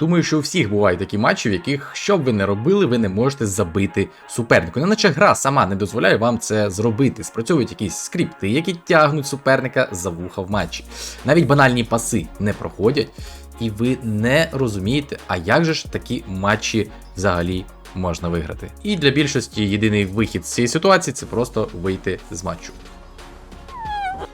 Думаю, що у всіх бувають такі матчі, в яких, що б ви не робили, ви не можете забити супернику. Неначе гра сама не дозволяє вам це зробити. Спрацьовують якісь скрипти, які тягнуть суперника за вуха в матчі. Навіть банальні паси не проходять, і ви не розумієте, а як же ж такі матчі взагалі можна виграти. І для більшості єдиний вихід з цієї ситуації це просто вийти з матчу.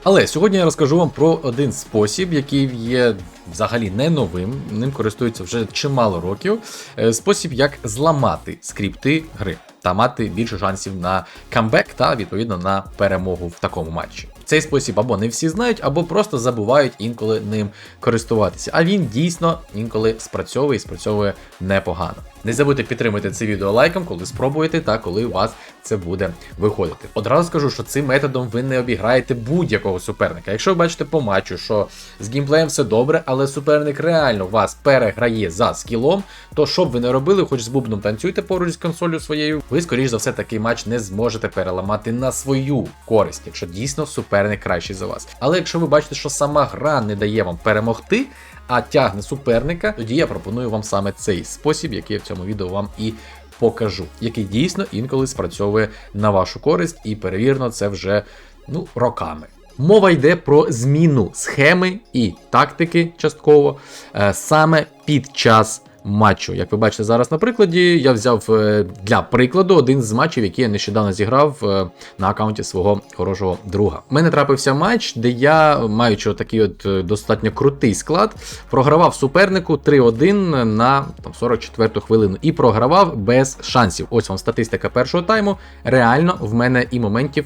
Але сьогодні я розкажу вам про один спосіб, який є взагалі не новим. Ним користуються вже чимало років. Е, Спосіб, як зламати скрипти гри та мати більше шансів на камбек та відповідно на перемогу в такому матчі. Цей спосіб або не всі знають, або просто забувають інколи ним користуватися. А він дійсно інколи спрацьовує і спрацьовує непогано. Не забудьте підтримати це відео лайком, коли спробуєте та коли у вас це буде виходити. Одразу скажу, що цим методом ви не обіграєте будь-якого суперника. Якщо ви бачите по матчу, що з геймплеєм все добре, але суперник реально вас переграє за скілом, то що б ви не робили, хоч з бубном танцюйте поруч з консолью своєю, ви, скоріш за все, такий матч не зможете переламати на свою користь, якщо дійсно суперник кращий за вас. Але якщо ви бачите, що сама гра не дає вам перемогти, а тягне суперника, тоді я пропоную вам саме цей спосіб, який я в цьому відео вам і покажу, який дійсно інколи спрацьовує на вашу користь, і перевірно, це вже ну, роками. Мова йде про зміну схеми і тактики частково е, саме під час матчу. Як ви бачите зараз на прикладі, я взяв е, для прикладу один з матчів, який я нещодавно зіграв е, на аккаунті свого хорошого друга. У мене трапився матч, де я, маючи такий от е, достатньо крутий склад, програвав супернику 3-1 на там, 44-ту хвилину і програвав без шансів. Ось вам статистика першого тайму. Реально в мене і моментів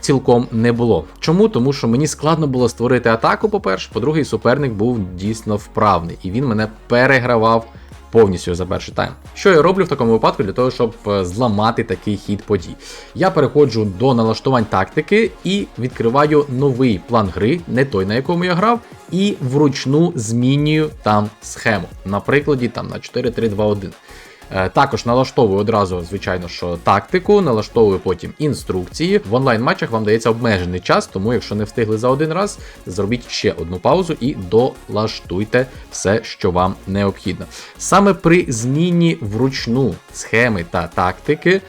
цілком не було. Чому? Тому що мені складно було створити атаку, по-перше, по-друге, суперник був дійсно вправний, і він мене перегравав повністю за перший тайм. Що я роблю в такому випадку для того, щоб е, зламати такий хід подій? Я переходжу до налаштувань тактики і відкриваю новий план гри, не той, на якому я грав, і вручну змінюю там схему. На прикладі там на 4-3-2-1. Е, Також налаштовую одразу, звичайно, що тактику, налаштовую потім інструкції. В онлайн матчах вам дається обмежений час, тому якщо не встигли за один раз, зробіть ще одну паузу і долаштуйте все, що вам необхідно. Саме при зміні вручну схеми та тактики.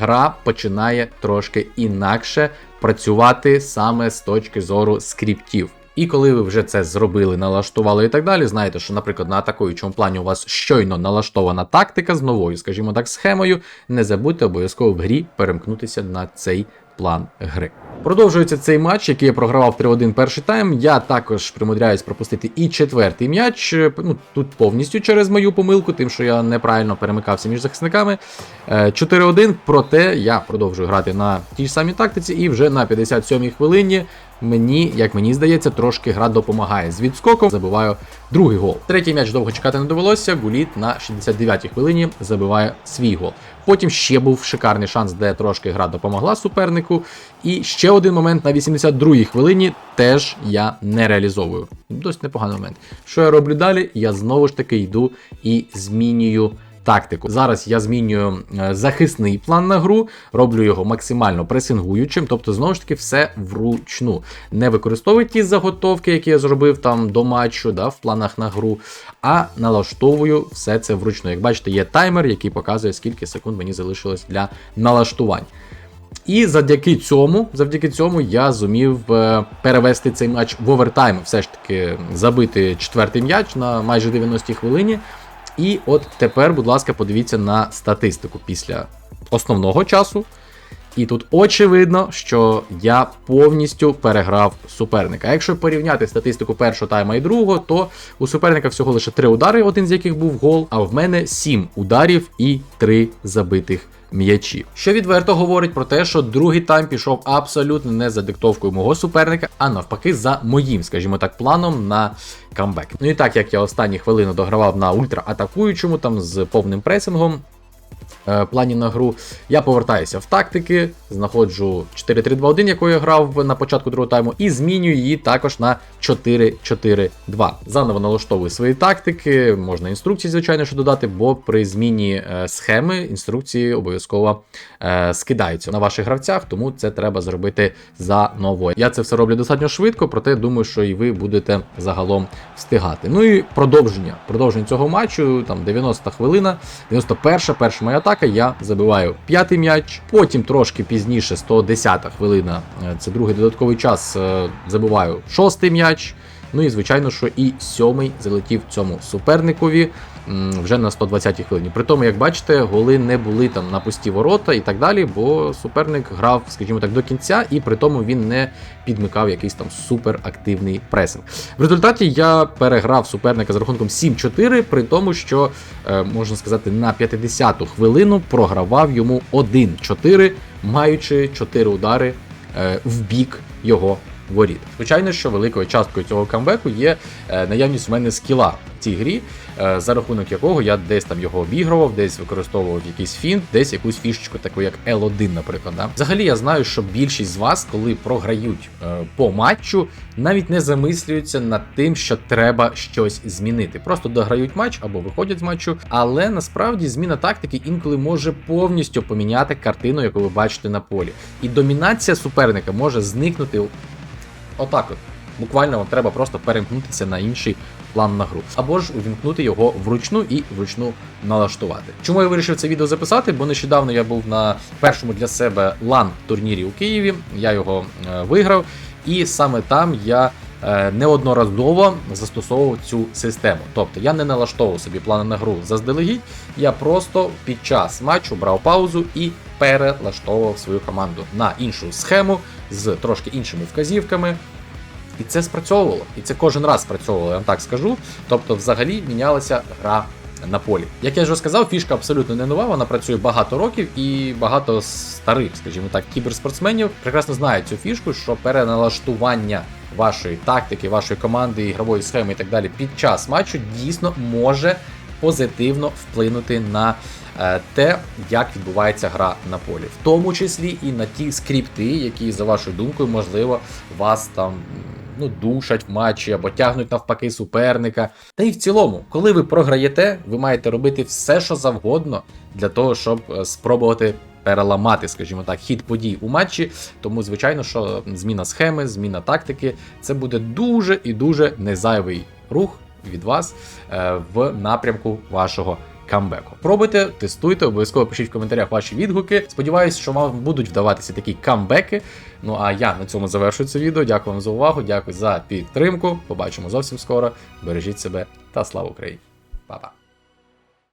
Гра починає трошки інакше працювати саме з точки зору скриптів. І коли ви вже це зробили, налаштували і так далі, знаєте, що, наприклад, на атакуючому плані у вас щойно налаштована тактика з новою, скажімо так, схемою, не забудьте обов'язково в грі перемкнутися на цей план гри. Продовжується цей матч, який я програвав 3-1 перший тайм. Я також примудряюсь пропустити і четвертий м'яч. е, Ну тут повністю через мою помилку, тим, що я неправильно перемикався між захисниками. Е, 4-1, проте я продовжую грати на тій самій тактиці, і вже на 57-й хвилині мені, як мені здається, трошки гра допомагає. З відскоком забиваю другий гол. Третій м'яч довго чекати не довелося. Гуліт на 69-й хвилині забиває свій гол. Потім ще був шикарний шанс, де трошки гра допомогла супернику. І ще один момент на 82-й хвилині теж я не реалізовую. Досить непоганий момент. Що я роблю далі? Я знову ж таки йду і змінюю. Тактику. Зараз я змінюю е, захисний план на гру, роблю його максимально пресингуючим, тобто, знову ж таки, все вручну. Не використовую ті заготовки, які я зробив там до матчу, да, в планах на гру, а налаштовую все це вручну. Як бачите, є таймер, який показує, скільки секунд мені залишилось для налаштувань. І завдяки цьому, завдяки цьому я зумів е, перевести цей матч в овертайм, все ж таки забити четвертий м'яч на майже 90-й хвилині. І от тепер, будь ласка, подивіться на статистику після основного часу. І тут очевидно, що я повністю переграв суперника. Якщо порівняти статистику першого тайма і другого, то у суперника всього лише 3 удари, один з яких був гол, а в мене 7 ударів і 3 забитих м'ячі. Що відверто говорить про те, що другий тайм пішов абсолютно не за диктовкою мого суперника, а навпаки, за моїм, скажімо так, планом на камбек. Ну і так як я останні хвилини догравав на ультраатакуючому, там з повним пресингом. Е, плані на гру. Я повертаюся в тактики, знаходжу 4-3-2-1, яку я грав на початку другого тайму, і змінюю її також на 4-4-2. Заново налаштовую свої тактики, можна інструкції, звичайно, що додати, бо при зміні е, схеми інструкції обов'язково е, скидаються на ваших гравцях, тому це треба зробити заново. Я це все роблю достатньо швидко, проте думаю, що і ви будете загалом встигати. Ну і продовження. Продовження цього матчу, там 90 хвилина, 91-ша, перша моя атака, я забиваю п'ятий м'яч. Потім трошки пізніше, 110 хвилина, е, це другий додатковий час, е, забиваю шостий м'яч. Ну і звичайно, що і сьомий залетів цьому суперникові вже на 120-й хвилині. При тому, як бачите, голи не були там на пусті ворота і так далі, бо суперник грав, скажімо так, до кінця, і при тому він не підмикав якийсь там суперактивний пресинг. В результаті я переграв суперника з рахунком 7-4, при тому, що е, можна сказати, на 50-ту хвилину програвав йому 1-4, маючи 4 удари е, в бік його воріт. Звичайно, що великою часткою цього камбеку є е, наявність у мене скіла в цій грі, е, за рахунок якого я десь там його обігрував, десь використовував якийсь фінт, десь якусь фішечку, таку як L1, наприклад. Да? Взагалі я знаю, що більшість з вас, коли програють е, по матчу, навіть не замислюються над тим, що треба щось змінити. Просто дограють матч або виходять з матчу, але насправді зміна тактики інколи може повністю поміняти картину, яку ви бачите на полі. І домінація суперника може зникнути отак от. Буквально вам треба просто перемкнутися на інший план на гру. Або ж увімкнути його вручну і вручну налаштувати. Чому я вирішив це відео записати? Бо нещодавно я був на першому для себе лан турнірі у Києві. Я його е, виграв, і саме там я. е, Неодноразово застосовував цю систему. Тобто я не налаштовував собі плани на гру заздалегідь, я просто під час матчу брав паузу і перелаштовував свою команду на іншу схему з трошки іншими вказівками. І це спрацьовувало. І це кожен раз спрацьовувало, я вам так скажу. Тобто, взагалі мінялася гра на полі. Як я вже сказав, фішка абсолютно не нова, вона працює багато років, і багато старих, скажімо так, кіберспортсменів прекрасно знають цю фішку, що переналаштування вашої тактики, вашої команди, ігрової схеми і так далі під час матчу дійсно може позитивно вплинути на те, як відбувається гра на полі, в тому числі і на ті скрипти, які, за вашою думкою, можливо, вас там. Ну, душать в матчі або тягнуть навпаки суперника. Та й в цілому, коли ви програєте, ви маєте робити все, що завгодно для того, щоб е, спробувати переламати, скажімо так, хід подій у матчі. Тому, звичайно, що зміна схеми, зміна тактики це буде дуже і дуже незайвий рух від вас е, в напрямку вашого камбеку. Пробуйте, тестуйте, обов'язково пишіть в коментарях ваші відгуки. Сподіваюсь, що вам будуть вдаватися такі камбеки. Ну а я на цьому завершую це відео. Дякую вам за увагу, дякую за підтримку. Побачимо зовсім скоро. Бережіть себе та слава Україні! Па-па!